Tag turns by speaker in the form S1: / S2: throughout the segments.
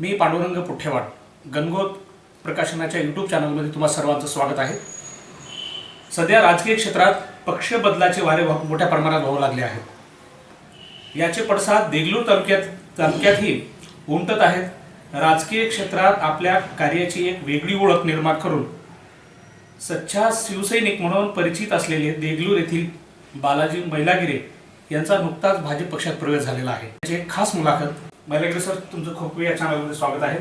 S1: मी Pandurang पुठ्ठेवाड गणगोत प्रकाशनाच्या YouTube चॅनलमध्ये तुम्हा सर्वांचं स्वागत आहे. सध्या राजकीय क्षेत्रात पक्ष बदलाचे वारे मोठ्या प्रमाणात वाहू लागले आहेत. याचे पडसाद देगलूर तालुक्यात तालुक्यातही उमटत आहेत. राजकीय क्षेत्रात आपल्या कार्याची एक वेगळी ओळख निर्माण करून सच्चा शिवसैनिक म्हणून परिचित असलेले देगलूर येथील बालाजी मैलागिरे यांचा नुकताच भाजप पक्षात प्रवेश झालेला आहे. त्याची एक खास मुलाखत मैलागिरे सर तुमचं खूप या चॅनलमध्ये स्वागत आहे.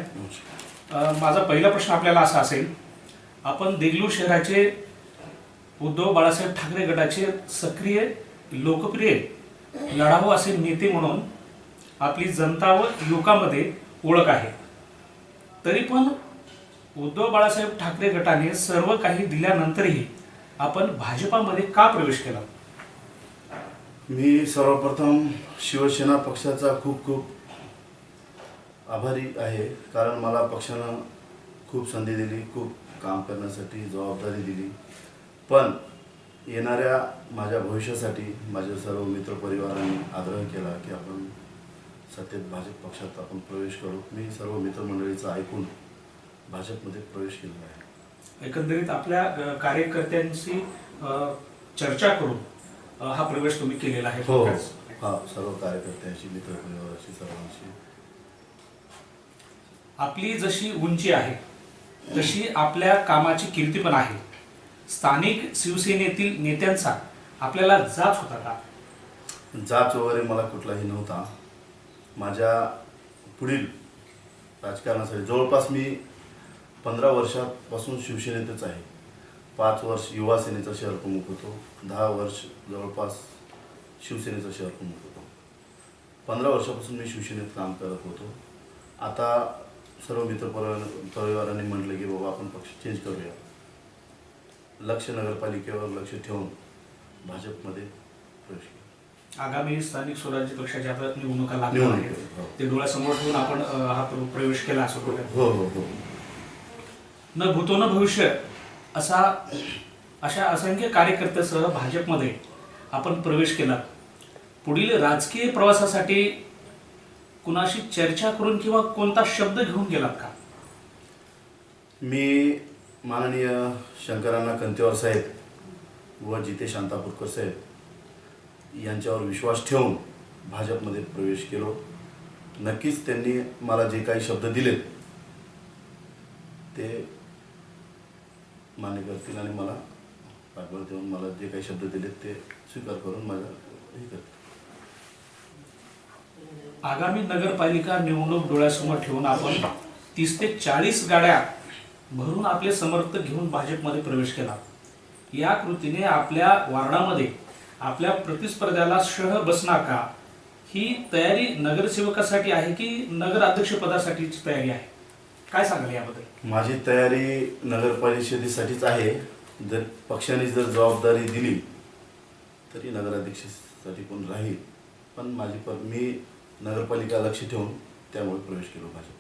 S1: माझा पहिला प्रश्न आपल्याला असा असेल आपण देगलूर शहराचे उद्धव बाळासाहेब ठाकरे गटाचे सक्रिय लोकप्रिय लढाऊ असे नेते म्हणून आपली जनता व युवकामध्ये ओळख आहे. तरी पण उद्धव बाळासाहेब ठाकरे गटाने सर्व काही दिल्यानंतरही आपण भाजपामध्ये का प्रवेश केला?
S2: मी सर्वप्रथम शिवसेना पक्षाचा खूप खूप आभारी आहे. कारण मला पक्षानं खूप संधी दिली खूप काम करण्यासाठी जबाबदारी दिली. पण येणाऱ्या माझ्या भविष्यासाठी माझ्या सर्व मित्रपरिवारांनी आग्रह केला की आपण सत्तेत भाजप पक्षात आपण प्रवेश करू. मी सर्व मित्रमंडळीचं ऐकून भाजपमध्ये प्रवेश केलेला आहे.
S1: एकंदरीत आपल्या कार्यकर्त्यांशी चर्चा करून हा प्रवेश तुम्ही केलेला आहे.
S2: हो. हा सर्व कार्यकर्त्यांशी मित्रपरिवाराशी सर्वांशी.
S1: आपली जशी उंची आहे तशी आपल्या कामाची कीर्ती पण आहे. स्थानिक शिवसेनेतील नेत्यांचा आपल्याला जाच होता का?
S2: जाच वगैरे मला कुठलाही नव्हता. माझ्या पुढील राजकारणासाठी जवळपास मी पंधरा वर्षापासून शिवसेनेतच आहे. पाच वर्ष युवा सेनेचा शहर प्रमुख होतो. दहा वर्ष जवळपास शिवसेनेचा शहर प्रमुख होतो. पंधरा वर्षापासून मी शिवसेनेत काम करत होतो. आता सर्व मित्र परिवार- परिवारांनी म्हटलं की बाबा आपण पक्ष चेंज करूया. लक्ष नगरपालिकेवर लक्ष ठेवून भाजपमध्ये प्रवेश
S1: आगामी स्थानिक स्वराज्य पक्षाच्या आता निवडणुका लागल्या आहेत.
S2: हो.
S1: ते डोळ्यासमोर ठेवून आपण हा प्र- प्रवेश केला असं.
S2: हो हो हो.
S1: न भूतो न भविष्य असा अशा असंख्य कार्यकर्त्यासह भाजपमध्ये आपण प्रवेश केला. पुढील राजकीय प्रवासासाठी कुणाशी चर्चा करून किंवा कोणता शब्द घेऊन गेलात का?
S2: मी माननीय शंकरांना कंतेवार साहेब व जिते शांतापूरकर साहेब यांच्यावर विश्वास ठेवून भाजपमध्ये प्रवेश केलो. नक्कीच त्यांनी मला जे काही शब्द दिलेत ते मान्य करतील आणि मला पाठबळ देऊन मला जे काही शब्द दिलेत ते स्वीकार करून माझा हे करतील.
S1: आगामी नगरपालिका निवडणूक डोळ्यासमोर ठेवून आपण तीस ते चाळीस गाड्या भरून आपले समर्थक घेऊन भाजपमध्ये प्रवेश केला. या कृतीने आपल्या वार्डामध्ये आपल्या प्रतिस्पर्ध्याला शह बसणार का ही तयारी नगरसेवकासाठी आहे की नगर अध्यक्षपदासाठीची तयारी आहे? काय सांगाल याबद्दल?
S2: माझी तयारी नगर परिषदेसाठीच आहे. जर पक्षाने जर जबाबदारी दिली तरी नगराध्यक्षासाठी पण राहील? पण माझी पण मी नगरपालिका लक्ष ठेवून त्यामुळे प्रवेश केलो भाजपमध्ये.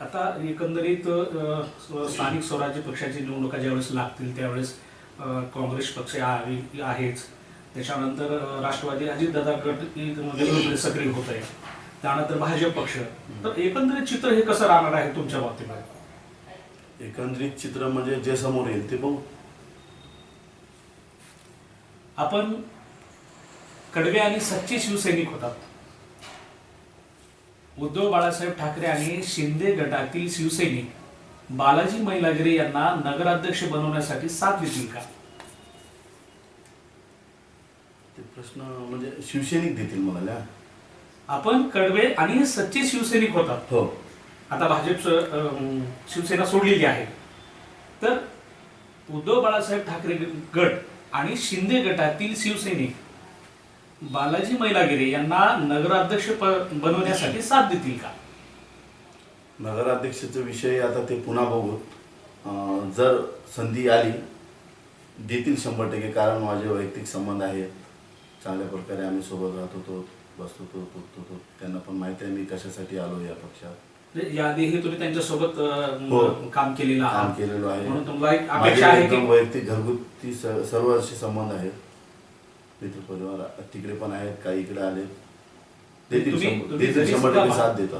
S1: आता एकंदरीत स्थानिक स्वराज्य पक्षाची निवडणुका ज्यावेळेस लागतील त्यावेळेस काँग्रेस पक्ष आहे- आहेच. त्याच्यानंतर राष्ट्रवादी अजितदादा गट सक्रिय होत आहे. त्यानंतर भाजप पक्ष. तर एकंदरीत चित्र हे कसं राहणार आहे तुमच्या बाबतीमध्ये?
S2: एकंदरीत चित्र म्हणजे जे समोर येईल ते बघू.
S1: आपण कडवे आणि सच्चे शिवसैनिक होतात. उद्धव बाळासाहेब ठाकरे आणि शिंदे गटातील शिवसैनिक बालाजी मैलागिरे यांना नगराध्यक्ष बनवण्यासाठी साथ देतील का?
S2: ते प्रश्न म्हणजे शिवसैनिक देतील मला
S1: आपण कडवे आणि सच्चे शिवसैनिक होतात
S2: हो.
S1: आता भाजप शिवसेना सोडलेली आहे. तर उद्धव बाळासाहेब ठाकरे गट आणि शिंदे गटातील शिवसैनिक बालाजी मैलागिरे यांना नगराध्यक्ष बनवण्यासाठी साथ देतील का?
S2: नगराध्यक्षाचा विषय आता ते पुन्हा बघू. जर संधी आली देतील शंभर टक्के कारण माझे वैयक्तिक संबंध आहेत. चांगल्या प्रकारे आम्ही सोबत राहत होतो बसतो होतो उठत होतो. त्यांना पण माहिती आहे मी कशासाठी आलो या पक्षात.
S1: म्हणजे याआधीही तुम्ही त्यांच्यासोबत
S2: हो.
S1: काम केलेलं
S2: काम
S1: आहात.
S2: केलेलो आहे.
S1: म्हणून तुम्हाला एक अपेक्षा आहे की
S2: वैयक्तिक घरगुती स- सर्व असे मित्रपरिवार तिकडे पण आहेत काही इकडे आले देतील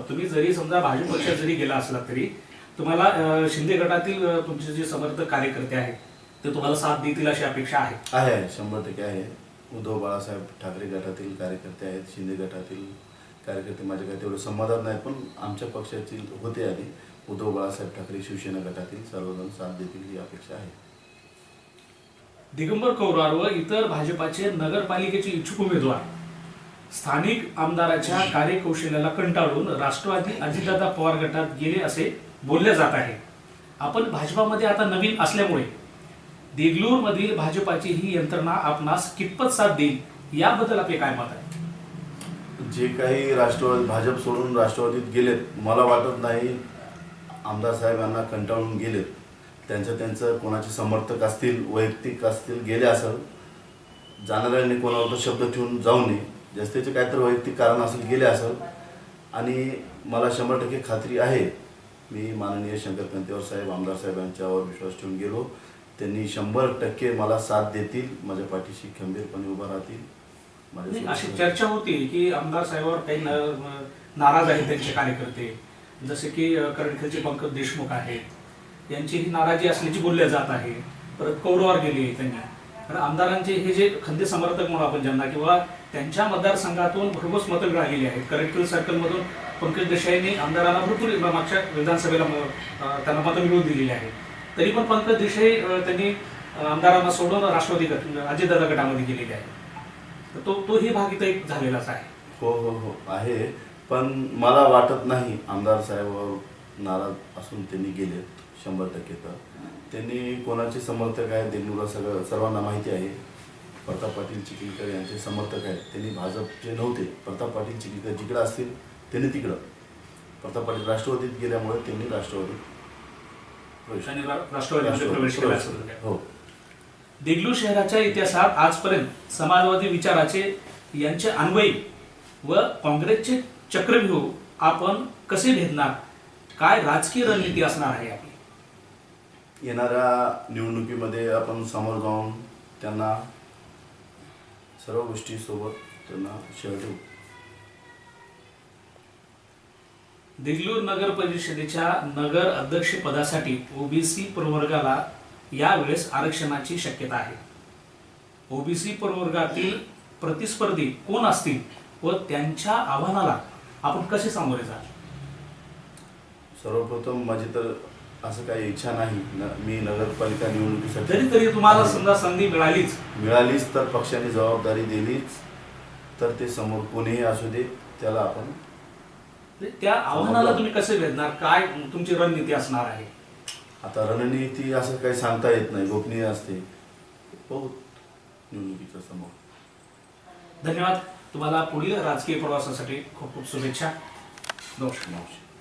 S1: तुम्ही जरी समजा भाजप पक्षात जरी गेला असला तरी तुम्हाला शिंदे गटातील तुमचे जे समर्थक कार्यकर्ते आहेत ते तुम्हाला साथ देतील अशी अपेक्षा आहे
S2: आहे. शंभर टक्के आहे. उद्धव बाळासाहेब ठाकरे गटातील कार्यकर्ते आहेत शिंदे गटातील कार्यकर्ते माझ्या काही तेवढे संवादात नाहीत पण आमच्या पक्षातील होते आधी. उद्धव बाळासाहेब ठाकरे शिवसेना गटातील सर्वजण साथ देतील ही अपेक्षा आहे.
S1: दिगंबर कौरार व इतर भाजपाचे नगरपालिकेचे इच्छुक उमेदवार स्थानिक आमदाराच्या कार्यकौशल्याला कंटाळून राष्ट्रवादी अजितदादा पवार गटात गेले असे बोलले जात आहे. आपण भाजपामध्ये आता नवीन असल्यामुळे देगलूर मधील भाजपाची ही यंत्रणा आपणास कितपत साथ देईल याबद्दल आपले काय मत आहे?
S2: जे काही राष्ट्रवादी भाजप सोडून राष्ट्रवादीत गेलेत मला वाटत नाही आमदार साहेब यांना कंटाळून गेलेत. त्यांचं त्यांचं कोणाचे समर्थक असतील वैयक्तिक असतील गेले असेल जाणाऱ्यांनी कोणावर शब्द ठेवून जाऊ नये. जास्तीचे काहीतरी वैयक्तिक कारण असेल गेले असेल. आणि मला शंभर टक्के खात्री आहे मी माननीय शंकर कंतेवर साहेब आमदार साहेब यांच्यावर विश्वास ठेवून गेलो. त्यांनी शंभर टक्के मला साथ देतील माझ्या पाठीशी खंबीरपणे उभा राहतील.
S1: अशी चर्चा होती की आमदार साहेबांवर काही न- नाराज आहेत त्यांचे कार्यकर्ते. जसे की करडखेलचे पंकज देशमुख आहेत. त्यांची ही नाराजी असल्याची बोलल्या जात आहे. परत कौरवार गेले त्यांनी. कारण आमदारांचे हे जे खंदे समर्थक म्हणून आपण ज्यांना किंवा त्यांच्या मतदारसंघातून भरघोस मतं मिळालेली आहेत. करडखेल सर्कलमधून पंकज देसाईंनी आमदारांना भरपूर मागच्या विधानसभेला त्यांना मतं मिळवून दिलेली आहे तरी पण पंकज देसाई त्यांनी आमदारांना सोडून राष्ट्रवादी गट अजितदादा गटामध्ये गेलेले आहे तर तो तोही भाग इथं एक झालेलाच आहे.
S2: हो हो हो आहे. पण मला वाटत नाही आमदार साहेब नाराज असून त्यांनी गेलेत. शंभर टक्के तर. त्यांनी कोणाचे समर्थक आहेत देगलूरला सगळं सर्वांना माहिती आहे. प्रताप पाटील चिखलीकर यांचे समर्थक आहेत. त्यांनी भाजपचे नव्हते. प्रताप पाटील चिखलीकर जिकडं असतील त्यांनी तिकडं. प्रताप पाटील राष्ट्रवादीत गेल्यामुळे त्यांनी राष्ट्रवादीत प्रवेश-
S1: त्यांनी रा- राष्ट्रवादीमध्ये प्रवेश केला असं म्हणतात.
S2: हो.
S1: देगलूर शहराच्या इतिहासात आजपर्यंत समाजवादी विचाराचे यांचे अन्वयी व काँग्रेसचे चक्रव्यूह आपण कसे भेदणार काय राजकीय रणनीती असणार आहे आपली?
S2: येणाऱ्या निवडणुकीमध्ये आपण समोर जाऊन त्यांना सर्व गोष्टी सोबत त्यांना शेअर देऊ
S1: देगलूर नगर परिषदेच्या नगर अध्यक्ष पदासाठी ओबीसी प्रवर्गाला यावेळेस आरक्षणाची शक्यता आहे. ओबीसी प्रवर्गातील प्रतिस्पर्धी कोण असतील व त्यांच्या आव्हानाला आपण कसे सामोरे जाल
S2: सर्वप्रथम माझी तर असं काही इच्छा नाही. न- मी नगरपालिका निवडणुकीसाठी
S1: तरी तुम्हाला समजा संधी मिळालीच.
S2: मिळालीच तर पक्षाने जबाबदारी दिलीच. तर ते समोर कोणीही असू दे त्याला आपण
S1: त्या आव्हानाला तुम्ही कसे भेटणार? काय तुमची रणनीती असणार आहे?
S2: आता रणनीती असं काही सांगता येत नाही गोपनीय असते. बहुत निवडणुकीच्या समोर.
S1: धन्यवाद. तुम्हाला पुढील राजकीय प्रवासासाठी खूप खूप शुभेच्छा. नमस्कार.
S2: नमस्कार.